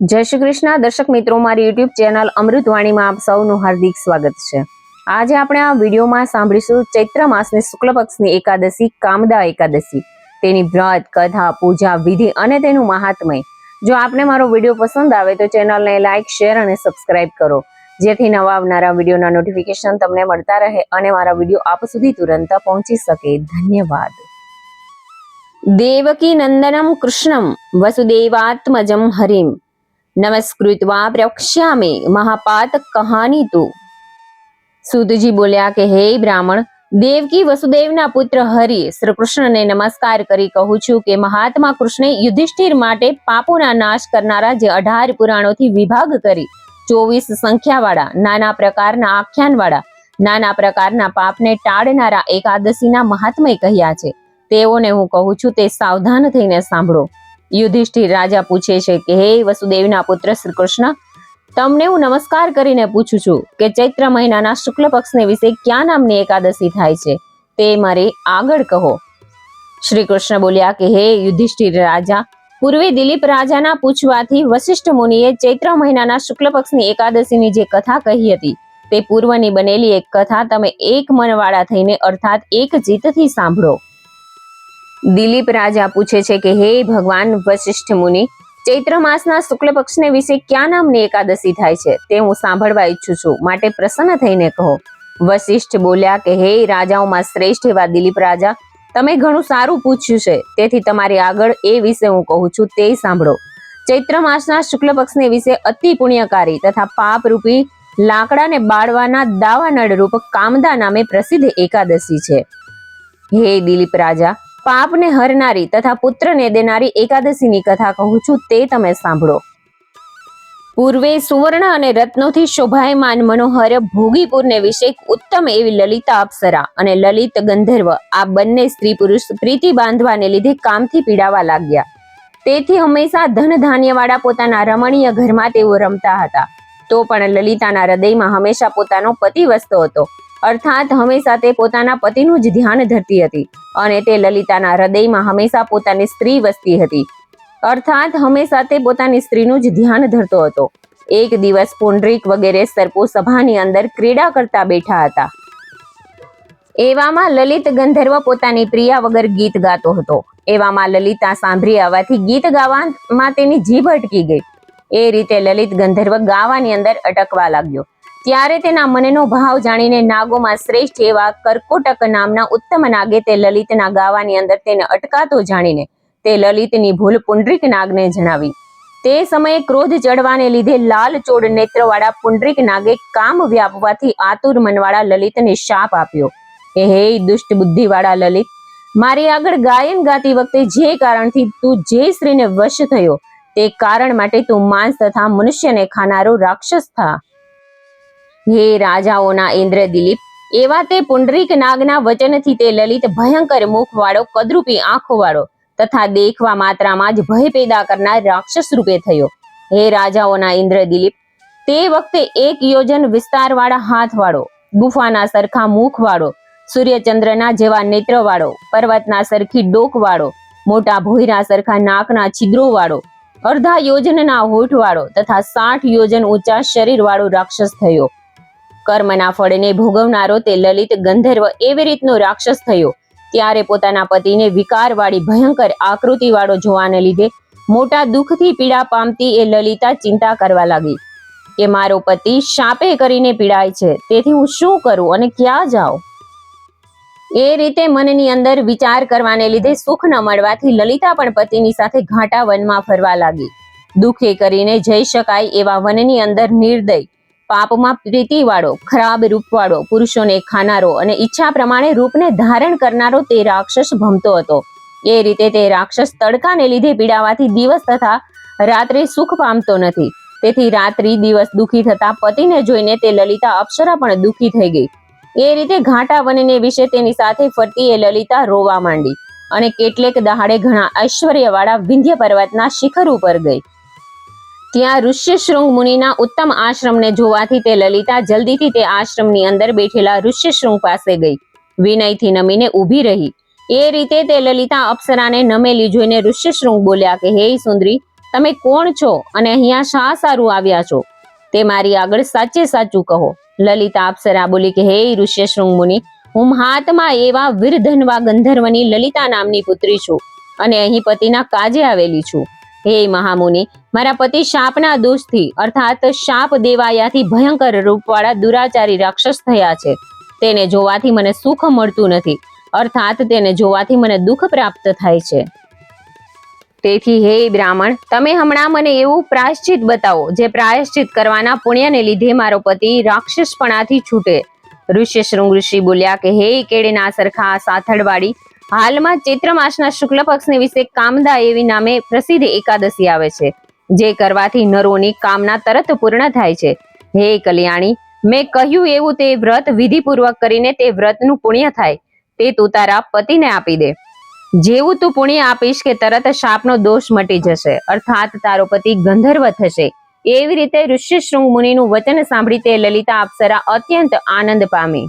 જય શ્રી કૃષ્ણ. દર્શક મિત્રો, મારી યુટ્યુબ ચેનલ અમૃતવાણીમાં આપ સૌનું હાર્દિક સ્વાગત છે. આજે આપણે આ વિડીયોમાં સાંભળીશું ચૈત્ર માસની શુક્લ પક્ષની એકાદશી, કામદા એકાદશી. તેની વ્રત, કથા, પૂજા, વિધિ અને તેનું મહાત્મય. જો આપને મારો વીડિયો પસંદ આવે તો ચેનલને લાઇક શેર અને સબસ્ક્રાઇબ કરો. જેથી નવા આવનારા વિડીયોના નોટિફિકેશન તમને મળતા રહે અને મારા વીડિયો આપ સુધી તુરંત પહોંચી શકે. ધન્યવાદ. દેવકી નંદનમ કૃષ્ણમ વસુદેવાત્મજમ હરિમ. નમસ્કૃત્વા પ્રક્ષ્યામે મહાપાત કહાની તું સુતજી બોલ્યા કે હે બ્રાહ્મણ દેવકી વસુદેવના પુત્ર હરિ શ્રી કૃષ્ણને નમસ્કાર કરી કહું છું કે મહાત્મા કૃષ્ણે યુધિષ્ઠિર માટે પાપોના નાશ કરનારા જે અઢાર પુરાણોથી વિભાગ કરી, ચોવીસ સંખ્યાવાળા, નાના પ્રકારના આખ્યાનવાળા, નાના પ્રકારના પાપને ટાળનારા એકાદશીના મહાત્મય કહ્યા છે. તેઓને હું કહું છું, તે સાવધાન થઈને સાંભળો. યુધિષ્ઠિર રાજા પૂછે છે કે, હે વસુદેવના પુત્ર શ્રી કૃષ્ણ, તમને હું નમસ્કાર કરીને પૂછું છું કે ચૈત્ર મહિનાના શુક્લ પક્ષને વિશે ક્યાં નામની એકાદશી થાય છે? તે મારે આગળ કહો. શ્રી કૃષ્ણ બોલ્યા કે, હે યુધિષ્ઠિર રાજા, પૂર્વે દિલીપ રાજાના પૂછવાથી વશિષ્ઠ મુનિએ ચૈત્ર મહિનાના શુક્લ પક્ષની એકાદશીની જે કથા કહી હતી, તે પૂર્વની બનેલી એક કથા તમે એક મનવાળા થઈને અર્થાત એક જીતથી સાંભળો. દિલીપ રાજા પૂછે છે કે, હે ભગવાન વશિષ્ઠ મુનિ, ચૈત્ર માસના શુક્લ પક્ષને વિશે ક્યાં નામની એકાદશી થાય છે? તે હું સાંભળવા ઈચ્છું છું. માટે પ્રસન્ન થઈને કહો. વશિષ્ઠ બોલ્યા કે, હે રાજાઓમાં શ્રેષ્ઠ એવા દિલીપ રાજા, તમે ઘણું સારું પૂછ્યું છે. તેથી તમારી આગળ એ વિશે હું કહું છું, તે સાંભળો. ચૈત્ર માસના શુક્લ પક્ષને વિશે અતિ પુણ્યકારી તથા પાપરૂપી લાકડાને બાળવાના દાવાનળ રૂપ કામદા નામે પ્રસિદ્ધ એકાદશી છે. હે દિલીપ રાજા પાપને હરનારી તથા પુત્રને દેનારી એકાદશીની કથા કહું છું તે તમે સાંભળો. પૂર્વે સુવર્ણ અને રત્નોથી શોભાયમાન મનોહર ભોગીપુરને વિશે ઉત્તમ એવી લલિતા અપ્સરા અને લલિત ગંધર્વ આ બંને સ્ત્રી પુરુષ પ્રીતિ બાંધવાને લીધે કામથી પીડાવા લાગ્યા. તેથી હંમેશા ધન ધાન્યવાળા પોતાના રમણીય ઘરમાં તેઓ રમતા હતા. તો પણ લલિતાના હૃદયમાં હંમેશા પોતાનો પતિ વસતો હતો. અર્થાત હંમેશા તે પોતાના પતિનું જ ધ્યાન ધરતી હતી અને તે લલિતાના હૃદયમાં હંમેશા પોતાની સ્ત્રી વસતી હતી. અર્થાત હંમેશા તે પોતાની સ્ત્રીનું જ ધ્યાન ધરતો હતો. એક દિવસ પુંડરીક વગેરે સર્પો સભાની અંદર ક્રીડા કરતા બેઠા હતા. એવામાં લલિત ગંધર્વ પોતાની પ્રિયા વગર ગીત ગાતો હતો. એવામાં લલિતા સાંભળી આવવાથી ગીત ગાવામાં તેની જીભ અટકી ગઈ. એ રીતે લલિત ગંધર્વ ગાવાની અંદર અટકવા લાગ્યો. ત્યારે તેના મનનો ભાવ જાણીને નાગોમાં શ્રેષ્ઠ એવા કરકોટક નામના ઉત્તમ નાગે તે લલિતના ગાવાની અંદર તેને અટકાતો જાણીને તે લલિતની ભૂલ પુંડરીક નાગને જણાવી. તે સમયે ક્રોધ ચડવાને લીધે લાલ ચોડ નેત્રવાળા પુંડરીક નાગે કામ વ્યાપવાથી આતુર મનવાળા લલિતને શાપ આપ્યો. કે હે, દુષ્ટ બુદ્ધિવાળા લલિત, મારી આગળ ગાયન ગાતી વખતે જે કારણથી તું જે સ્ત્રીને વશ થયો, તે કારણ માટે તું માંસ તથા મનુષ્યને ખાનારો રાક્ષસ થા. હે રાજાઓના ઇન્દ્ર દિલીપ, એવા તે પુંડરીક નાગના વચનથી તે લલિત ભયંકર મુખવાળો, કદરૂપી આંખો વાળો તથા દેખવા માત્રામાં જ ભય પેદા કરનાર રાક્ષસ રૂપે થયો. હે રાજાઓના ઇન્દ્ર દિલીપ, તે વખતે એક યોજન વિસ્તારવાળા હાથવાળો, ગુફાના સરખા મુખવાળો, સૂર્યચંદ્રના જેવા નેત્રવાળો, પર્વતના સરખી ડોકવાળો, મોટા ભોયરા સરખા નાકના છિદ્રો વાળો અડધા યોજનના હોઠવાળો તથા સાઠ યોજન ઊંચા શરીર વાળો રાક્ષસ થયો. કર્મના ફળને ભોગવનારો તે લલિત ગંધર્વ એવી રીતનો રાક્ષસ થયો. ત્યારે પોતાના પતિને વિકારવાળી ભયંકર આકૃતિવાળો જોવાને લીધે મોટા દુઃખથી પીડા પામતી એ લલિતા ચિંતા કરવા લાગી. કે મારો પતિ શાપે કરીને પીડાય છે, તેથી હું શું કરું અને ક્યાં જાઉં? એ રીતે મનની અંદર વિચાર કરવાને લીધે સુખ ન મળવાથી લલિતા પણ પતિની સાથે ઘાટા વનમાં ફરવા લાગી. દુઃખે કરીને જઈ શકાય એવા વનની અંદર નિર્દય પાપમાં પ્રીતિવાળો, ખરાબ રૂપવાળો, પુરુષોને ખાનારો અને ઈચ્છા પ્રમાણે રૂપને ધારણ કરનારો તે રાક્ષસ ભમતો હતો. એ રીતે તે રાક્ષસ તડકાને લીધે પીડાવાથી દિવસ તથા રાત્રે સુખ પામતો નથી. તેથી રાત્રિ દિવસ દુઃખી થતા પતિને જોઈને તે લલિતા અપ્સરા પણ દુઃખી થઈ ગઈ. એ રીતે ઘાટા વનને વિશે તેની સાથે ફરતી એ લલિતા રોવા માંડી અને કેટલેક દહાડે ઘણા ઐશ્વર્યવાળા વિંધ્ય પર્વતના શિખર ઉપર ગઈ. ત્યાં ઋષ્યશૃંગ મુનિના ઉત્તમ આશ્રમને જોવાથી તે લલિતા જલ્દીથી તે આશ્રમની અંદર બેઠેલા ઋષ્યશૃંગ પાસે ગઈ. વિનયથી નમીને ઊભી રહી. એ રીતે તે લલિતા અપ્સરાને નમેલી જોઈને ઋષ્યશૃંગ બોલ્યા કે, હે સુંદરી, તમે કોણ છો અને અહીંયા શા સારું આવ્યા છો? તે મારી આગળ સાચે સાચું કહો. લલિતા અપ્સરા બોલી કે, હે ઋષ્યશૃંગ મુનિ, હું મહાત્મા એવા વીરધનવા ગંધર્વની લલિતા નામની પુત્રી છું અને અહીં પતિના કાજે આવેલી છું. હે મહામુનિ, મારા પતિ શાપના દોષથી, અર્થાત શાપ દેવાયાથી ભયંકર રૂપવાળા દુરાચારી રાક્ષસ થયા છે. તેને જોવાથી મને સુખ મળતું નથી, અર્થાત તેને જોવાથી મને દુઃખ પ્રાપ્ત થાય છે. તેથી હે બ્રાહ્મણ, તમે હમણાં મને એવું પ્રાયશ્ચિત બતાવો, જે પ્રાયશ્ચિત કરવાના પુણ્યને લીધે મારો પતિ રાક્ષસપણાથી છૂટે. ઋષિ શૃંગ ઋષિ બોલ્યા કે, હે કેળેના સરખા સાથળવાળી હાલમાં ચૈત્ર માસના શુક્લ પક્ષની વિશે કામદા એવી નામે પ્રસિદ્ધ એકાદશી આવે છે, જે કરવાથી નરોની કામના તરત પૂર્ણ થાય છે. હે કલ્યાણી, મેં કહ્યું એવું તે વ્રત વિધિપૂર્વક કરીને તે વ્રતનું પુણ્ય થાય, તે તું તારા પતિને આપી દે. જેવું તું પુણ્ય આપીશ કે તરત શાપનો દોષ મટી જશે, અર્થાત તારો પતિ ગંધર્વ થશે. એવી રીતે ઋષિ શૃંગ મુનિનું વચન સાંભળી તે લલિતા અપ્સરા અત્યંત આનંદ પામી.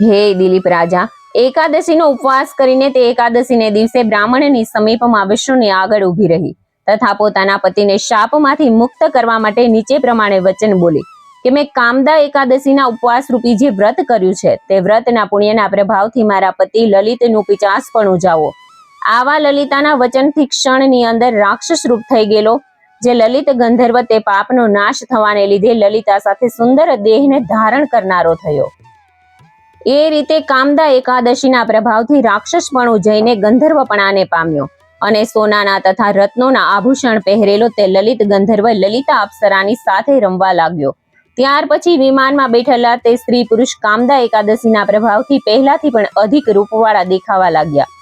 હે દિલીપ રાજા એકાદશીનો ઉપવાસ કરીને તે એકાદશીને દિવસે બ્રાહ્મણની સમીપમાં વિષ્ણુની આગળ ઊભી રહી તથા પોતાના પતિને શાપમાંથી મુક્ત કરવા માટે નીચે પ્રમાણે વચન બોલી કે મેં કામદા એકાદશીના ઉપવાસ રૂપી જે વ્રત કર્યું છે તે વ્રતના પુણ્યના પ્રભાવથી મારા પતિ લલિતનું પિચાસ પણ ઉજાવો આવા લલિતાના વચનથી ક્ષણની અંદર રાક્ષસ રૂપ થઈ ગયેલો, જે લલિત ગંધર્વ તે પાપનો નાશ થવાને લીધે લલિતા સાથે સુંદર દેહને ધારણ કરનારો થયો. એ રીતે કામદા એકાદશીના પ્રભાવથી રાક્ષસપણું જઈને ગંધર્વપણાને પામ્યો અને સોનાના તથા રત્નોના આભૂષણ પહેરેલો તે લલિત ગંધર્વ લલિતા અપ્સરાની સાથે રમવા લાગ્યો. ત્યાર પછી વિમાનમાં બેઠેલા તે સ્ત્રી પુરુષ કામદા એકાદશીના પ્રભાવથી પહેલાથી પણ અધિક રૂપવાળા દેખાવા લાગ્યા.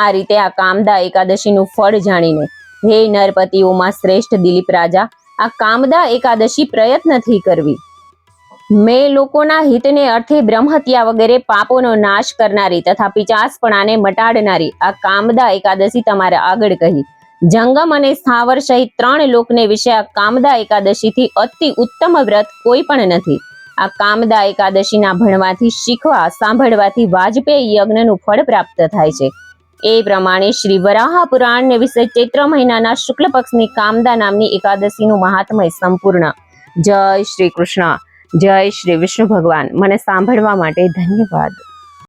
આ રીતે આ કામદા એકાદશીનું ફળ જાણીને, હે નરપતિઓમાં શ્રેષ્ઠ દિલીપ રાજા આ કામદા એકાદશી પ્રયત્નથી કરવી. મેં લોકોના હિતને અર્થે બ્રહ્મહત્યા વગેરે પાપોનો નાશ કરનારી તથા પિચાસપણાને મટાડનારી આ કામદા એકાદશી તમારે આગળ કહી. જંગમ અને સ્થાવર સહિત ત્રણ લોકને વિશે આ કામદા એકાદશીથી અતિ ઉત્તમ વ્રત કોઈ પણ નથી. આ કામદા એકાદશીના ભણવાથી શીખવા, સાંભળવાથી વાજપેયી યજ્ઞનું ફળ પ્રાપ્ત થાય છે. એ પ્રમાણે શ્રી વરાહ પુરાણને વિશે ચૈત્ર મહિનાના શુક્લ પક્ષની કામદા નામની એકાદશીનું મહાત્મય સંપૂર્ણ. જય શ્રી કૃષ્ણ. જય શ્રી વિષ્ણુ ભગવાન. મને સાંભળવા માટે ધન્યવાદ.